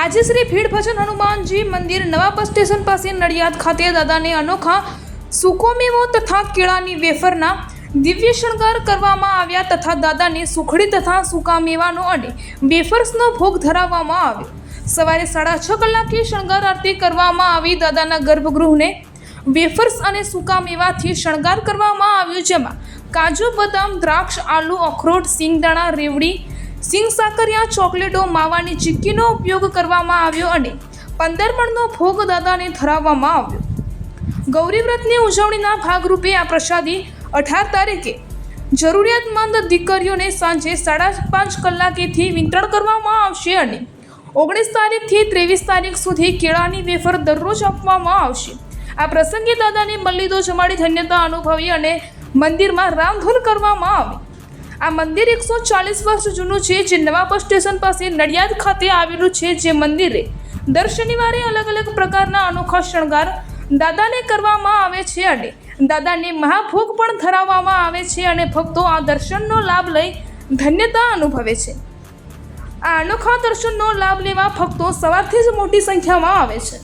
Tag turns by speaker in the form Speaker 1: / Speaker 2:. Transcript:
Speaker 1: શ્રી ભીડ ભજન હનુમાનજી મંદિર નવા બસ સ્ટેશન પાસે નડિયાદ ખાતે દાદાને અનોખા સુકોમેવો તથા કેળાની વેફરના દિવ્ય શણગાર કરવામાં આવ્યા તથા દાદાને સુખડી તથા સૂકા મેવાનો અને વેફર્સનો ભોગ ધરાવવામાં આવ્યો. સવારે સાડા છ કલાકે શણગાર આરતી કરવામાં આવી દાદાના ગર્ભગૃહને વેફર્સ અને સૂકા મેવાથી શણગાર કરવામાં આવ્યું, જેમાં કાજુ, બદામ, દ્રાક્ષ, આલુ, અખરોટ, સિંગદાણા, રેવડી સિંગ સાકરિયા ચોકલેટો માવાની ચીક્કીનો ઉપયોગ કરવામાં આવ્યો અને પંદર મણનો ભોગ દાદાને ધરાવવામાં આવ્યો. ગૌરીવ્રતની ઉજવણીના ભાગરૂપે આ પ્રસાદી અઢાર તારીખે જરૂરિયાતમંદ દીકરીઓને સાંજે સાડા પાંચ કલાકેથી વિતરણ કરવામાં આવશે અને ઓગણીસ તારીખથી ત્રેવીસ તારીખ સુધી કેળાની વેફર દરરોજ આપવામાં આવશે. આ પ્રસંગે દાદાને મલ્લીદો જમાડી ધન્યતા અનુભવી અને મંદિરમાં રામધૂન કરવામાં આવી. આ મંદિર એકસો ચાલીસ વર્ષ જૂનું છે, જે નવા બસ સ્ટેશન પાસે નડિયાદ ખાતે આવેલું છે જે મંદિરે. દર શનિવારે અલગ અલગ પ્રકારના અનોખા શણગાર દાદાને કરવામાં આવે છે અને દાદાને મહાભોગ પણ ધરાવવામાં આવે છે અને ભક્તો આ દર્શનનો લાભ લઈ ધન્યતા અનુભવે છે. આ અનોખા દર્શનનો લાભ લેવા ભક્તો સવારથી જ મોટી સંખ્યામાં આવે છે.